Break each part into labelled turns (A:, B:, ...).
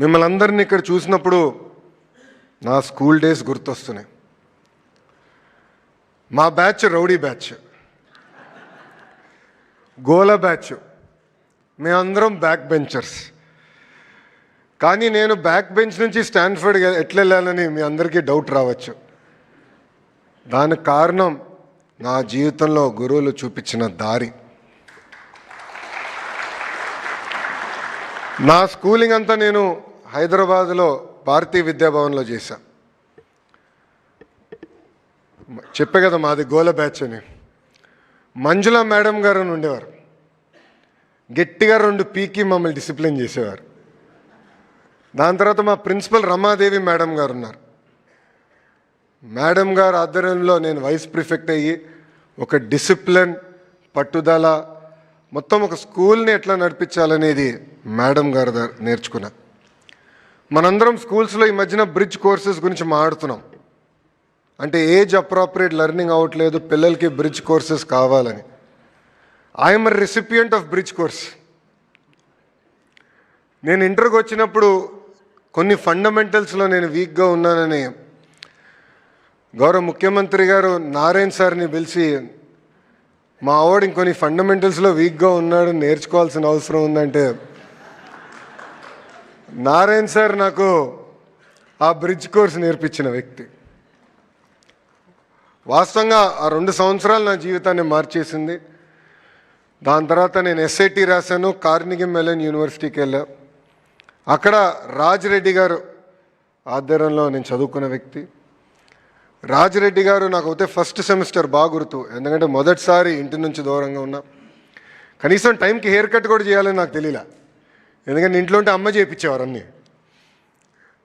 A: మిమ్మల్ని అందరినీ ఇక్కడ చూసినప్పుడు నా స్కూల్ డేస్ గుర్తొస్తున్నాయి. మా బ్యాచ్ రౌడీ బ్యాచ్. గోల బ్యాచ్. మేమందరం బ్యాక్ బెంచర్స్. కానీ నేను బ్యాక్ బెంచ్ నుంచి స్టాన్ఫర్డ్ ఎట్లా వెళ్ళాలని మీ అందరికీ డౌట్ రావచ్చు. దానికి కారణం నా జీవితంలో గురువులు చూపించిన దారి. నా స్కూలింగ్ అంతా నేను హైదరాబాద్లో భారతీయ విద్యాభవన్లో చేశా. చెప్పే కదా మాది గోల బ్యాచ్ అని. మంజుల మేడం గారు అని ఉండేవారు. గట్టిగా రెండు పీకి మమ్మల్ని డిసిప్లిన్ చేసేవారు. దాని తర్వాత మా ప్రిన్సిపల్ రమాదేవి మేడం గారు ఉన్నారు. మేడం గారు ఆధ్వర్యంలో నేను వైస్ ప్రిఫెక్ట్ అయ్యి ఒక డిసిప్లిన్ పట్టుదల మొత్తం ఒక స్కూల్ని ఎట్లా నడిపించాలనేది మేడం గారు దగ్గర నేర్చుకున్నా. మనందరం స్కూల్స్లో ఈ మధ్యన బ్రిడ్జ్ కోర్సెస్ గురించి మాట్లాడుతున్నాం. అంటే ఏజ్ అప్రాప్రియేట్ లెర్నింగ్ అవ్వట్లేదు పిల్లలకి బ్రిడ్జ్ కోర్సెస్ కావాలని. I'm recipient of bridge course నేను ఇంటర్కి వచ్చినప్పుడు కొన్ని ఫండమెంటల్స్లో నేను వీక్గా ఉన్నానని గౌరవ ముఖ్యమంత్రి గారు నారాయణ్ సార్ని పిలిచి మా ఆవిడ ఇంకొన్ని ఫండమెంటల్స్లో వీక్గా ఉన్నాడు నేర్చుకోవాల్సిన అవసరం ఉందంటే నారాయణ్ సార్ నాకు ఆ బ్రిడ్జ్ కోర్స్ నేర్పించిన వ్యక్తి. వాస్తవంగా ఆ రెండు సంవత్సరాలు నా జీవితాన్ని మార్చేసింది. దాని తర్వాత నేను ఎస్ఐటి రాశాను కార్నిగి మెలన్ యూనివర్సిటీకి వెళ్ళా. అక్కడ రాజిరెడ్డి గారు ఆధ్వర్యంలో నేను చదువుకున్న వ్యక్తి. రాజిరెడ్డి గారు నాకు అయితే ఫస్ట్ సెమిస్టర్ బాగా గుర్తు ఎందుకంటే మొదటిసారి ఇంటి నుంచి దూరంగా ఉన్నా. కనీసం టైంకి హెయిర్ కట్ కూడా చేయాలని నాకు తెలియలే. ఎందుకంటే ఇంట్లో ఉంటే అమ్మ చేయించేవారు అన్నీ.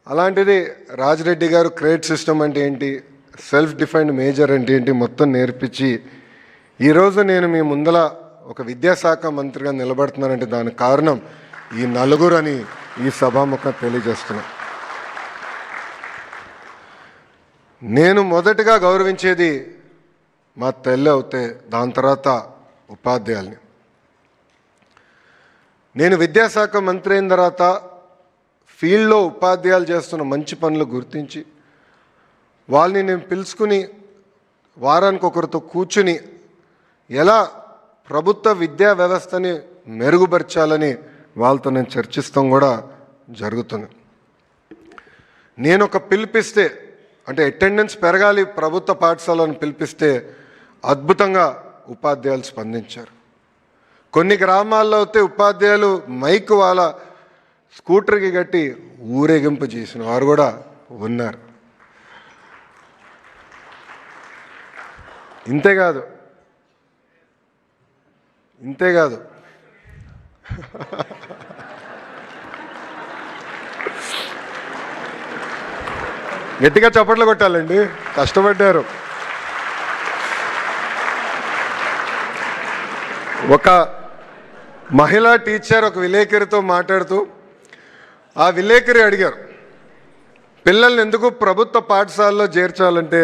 A: అలాంటిది రాజరెడ్డి గారు క్రెడిట్ సిస్టమ్ అంటే ఏంటి? సెల్ఫ్ డిఫైన్డ్ మేజర్ అంటే ఏంటి? మొత్తం నేర్పించి ఈరోజు నేను మీ ముందల ఒక విద్యాశాఖ మంత్రిగా నిలబడుతున్నానంటే దానికి కారణం ఈ నలుగురు అని ఈ సభాముఖం తెలియజేస్తున్నా. నేను మొదటగా గౌరవించేది మా తల్లి అవుతే దాని తర్వాత ఉపాధ్యాయుల్ని. నేను విద్యాశాఖ మంత్రి అయిన తర్వాత ఫీల్డ్లో ఉపాధ్యాయులు చేస్తున్న మంచి పనులు గుర్తించి వాళ్ళని నేను పిలుచుకుని వారానికి ఒకరితో కూర్చుని ఎలా ప్రభుత్వ విద్యా వ్యవస్థని మెరుగుపరచాలని వాళ్ళతో నేను చర్చిస్తాం కూడా జరుగుతుంది. నేను ఒక పిలిపిస్తే అంటే అటెండెన్స్ పెరగాలి ప్రభుత్వ పాఠశాలను పిలిపిస్తే అద్భుతంగా ఉపాధ్యాయులు స్పందించారు. కొన్ని గ్రామాల్లో అయితే ఉపాధ్యాయులు మైక్ వాళ్ళ స్కూటర్కి కట్టి ఊరేగింపు చేసిన వారు కూడా ఉన్నారు. ఇంతేకాదు ఇంతేకాదు గట్టిగా చప్పట్లు కొట్టాలండి. కష్టపడ్డారు. ఒక మహిళా టీచర్ ఒక విలేకరితో మాట్లాడుతూ ఆ విలేకరి అడిగారు పిల్లల్ని ఎందుకు ప్రభుత్వ పాఠశాలలో చేర్చాలంటే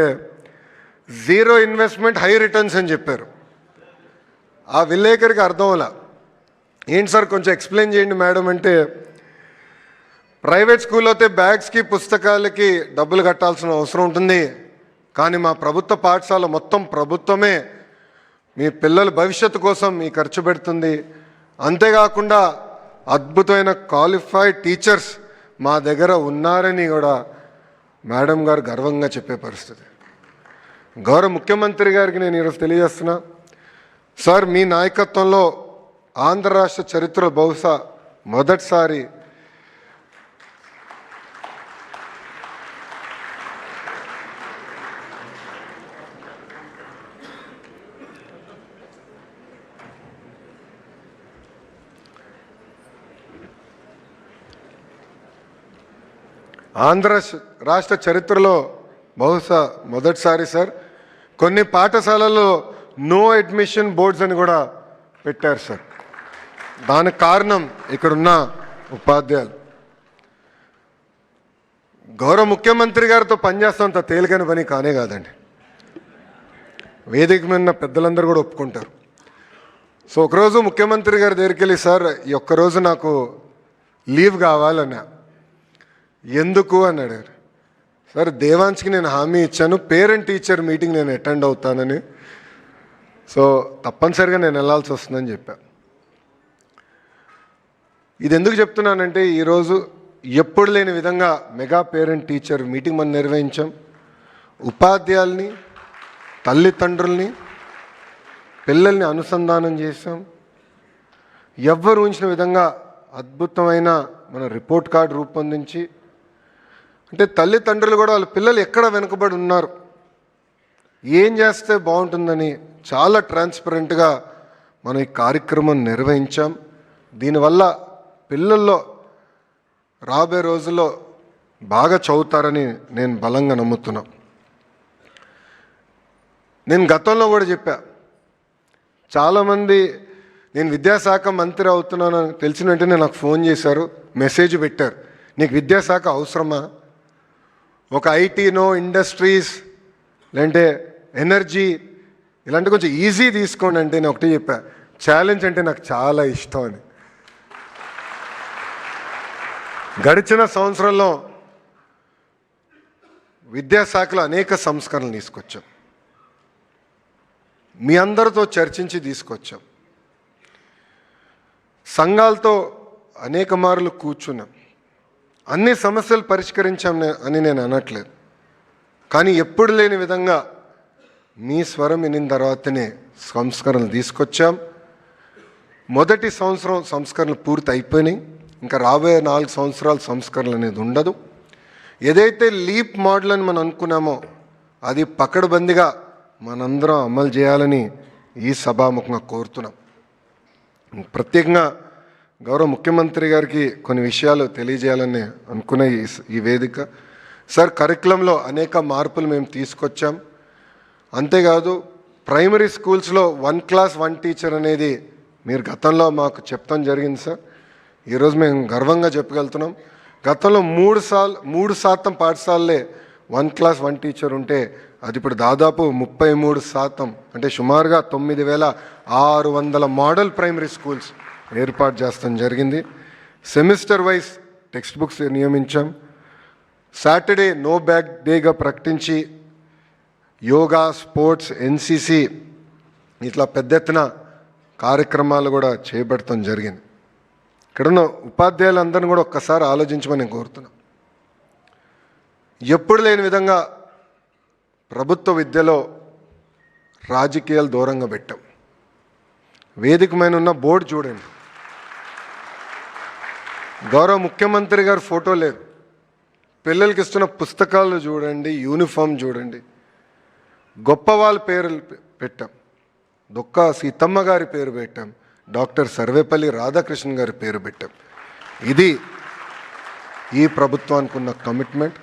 A: జీరో ఇన్వెస్ట్మెంట్ హై రిటర్న్స్ అని చెప్పారు. ఆ విలేకరికి అర్థంలా ఏంటి సార్ కొంచెం ఎక్స్ప్లెయిన్ చేయండి మేడం అంటే ప్రైవేట్ స్కూల్లో అయితే బ్యాగ్స్కి పుస్తకాలకి డబ్బులు కట్టాల్సిన అవసరం ఉంటుంది. కానీ మా ప్రభుత్వ పాఠశాల మొత్తం ప్రభుత్వమే. మీ పిల్లల భవిష్యత్తు కోసం మీ ఖర్చు పెడుతుంది. అంతేకాకుండా అద్భుతమైన క్వాలిఫైడ్ టీచర్స్ మా దగ్గర ఉన్నారని కూడా మేడం గారు గర్వంగా చెప్పే పరిస్థితి. గౌరవ ముఖ్యమంత్రి గారికి నేను ఈరోజు తెలియజేస్తున్నా. సార్ మీ నాయకత్వంలో ఆంధ్ర రాష్ట్ర చరిత్ర బహుశా మొదటిసారి ఆంధ్ర రాష్ట్ర చరిత్రలో బహుశా మొదటిసారి సార్. కొన్ని పాఠశాలల్లో నో అడ్మిషన్ బోర్డ్స్ అని కూడా పెట్టారు సార్. దానికి కారణం ఇక్కడున్న ఉపాధ్యాయులు. గౌరవ ముఖ్యమంత్రి గారితో పనిచేస్తామంత తేలికైన పని కానే కాదండి. వేదిక మీద ఉన్న పెద్దలందరూ కూడా ఒప్పుకుంటారు. సో ఒకరోజు ముఖ్యమంత్రి గారి దగ్గరికి వెళ్ళి సార్ ఈ ఒక్కరోజు నాకు లీవ్ కావాలన్నా ఎందుకు అని అడిగారు. సార్ దేవాన్స్కి నేను హామీ ఇచ్చాను. పేరెంట్ టీచర్ మీటింగ్ నేను అటెండ్ అవుతానని. సో తప్పనిసరిగా నేను వెళ్ళాల్సి వస్తుందని చెప్పా. ఇది ఎందుకు చెప్తున్నానంటే ఈరోజు ఎప్పుడు లేని విధంగా మెగా పేరెంట్ టీచర్ మీటింగ్ మనం నిర్వహించాం. ఉపాధ్యాయుల్ని తల్లిదండ్రుల్ని పిల్లల్ని అనుసంధానం చేసాం ఎవ్వరు ఉంచిన విధంగా అద్భుతమైన మన రిపోర్ట్ కార్డు రూపొందించి అంటే తల్లిదండ్రులు కూడా వాళ్ళ పిల్లలు ఎక్కడ వెనుకబడి ఉన్నారు? ఏం చేస్తే బాగుంటుందని చాలా ట్రాన్స్పరెంట్గా మనం ఈ కార్యక్రమం నిర్వహించాం. దీనివల్ల పిల్లల్లో రాబోయే రోజుల్లో బాగా చదువుతారని నేను బలంగా నమ్ముతున్నా. నేను గతంలో కూడా చెప్పా. చాలామంది నేను విద్యాశాఖ మంత్రి అవుతున్నానని తెలిసిన వెంటనే నాకు ఫోన్ చేశారు మెసేజ్ పెట్టారు. నీకు విద్యాశాఖ అవసరమా? ఒక ఐటీనో ఇండస్ట్రీస్ లేదంటే ఎనర్జీ ఇలాంటి కొంచెం ఈజీ తీసుకోండి అంటే నేను ఒకటి చెప్పా. ఛాలెంజ్ అంటే నాకు చాలా ఇష్టం అని గడిచిన సంవత్సరంలో విద్యాశాఖలో అనేక సంస్కరణలు తీసుకొచ్చాం. మీ అందరితో చర్చించి తీసుకొచ్చాం. సంఘాలతో అనేక మార్లు కూర్చున్నాం. అన్ని సమస్యలు పరిష్కరించాం అని నేను అనట్లేదు. కానీ ఎప్పుడు లేని విధంగా మీ స్వరం వినిన తర్వాతనే సంస్కరణలు తీసుకొచ్చాం. మొదటి సంవత్సరం సంస్కరణలు పూర్తి అయిపోయినాయి ఇంకా రాబోయే నాలుగు సంవత్సరాలు సంస్కరణలు అనేది ఉండదు. ఏదైతే లీప్ మోడల్ అని మనం అనుకున్నామో అది పకడ్బందీగా మనందరం అమలు చేయాలని ఈ సభాముఖంగా కోరుతున్నాం. ప్రత్యేకంగా గౌరవ ముఖ్యమంత్రి గారికి కొన్ని విషయాలు తెలియజేయాలని అనుకున్న ఈ వేదిక. సార్ కరికులంలో అనేక మార్పులు మేము తీసుకొచ్చాం. అంతేకాదు ప్రైమరీ స్కూల్స్లో వన్ క్లాస్ వన్ టీచర్ అనేది మీరు గతంలో మాకు చెప్తాం జరిగింది సార్. ఈరోజు మేము గర్వంగా చెప్పగలుగుతున్నాం. గతంలో మూడు సార్లు మూడు శాతం పాఠశాలలే వన్ క్లాస్ వన్ టీచర్ ఉంటే అది ఇప్పుడు దాదాపు ముప్పై మూడు శాతం. అంటే సుమారుగా తొమ్మిది వేల ఆరు వందల మోడల్ ప్రైమరీ స్కూల్స్. ఏర్పాటు చేస్తాం జరిగింది. సెమిస్టర్ వైజ్ టెక్స్ట్ బుక్స్ నియమించాం. సాటర్డే నో బ్యాగ్ డేగా ప్రకటించి యోగా స్పోర్ట్స్ ఎన్సిసి ఇట్లా పెద్ద ఎత్తున కార్యక్రమాలు కూడా చేపడటం జరిగింది. ఇక్కడున్న ఉపాధ్యాయులందరినీ కూడా ఒక్కసారి ఆలోచించమని నేను కోరుతున్నా ఎప్పుడు లేని విధంగా ప్రభుత్వ విద్యలో రాజకీయాలు దూరంగా పెట్టాం. వేదిక మీద ఉన్న బోర్డు చూడండి. గౌరవ ముఖ్యమంత్రి గారు ఫోటో లేదు. పిల్లలకి ఇస్తున్న పుస్తకాలు చూడండి యూనిఫామ్ చూడండి. గొప్ప వాళ్ళ పేర్లు పెట్టాం. దొక్క సీతమ్మ గారి పేరు పెట్టాం. డాక్టర్ సర్వేపల్లి రాధాకృష్ణ గారి పేరు పెట్టాం. ఇది ఈ ప్రభుత్వానికి ఉన్న కమిట్మెంట్.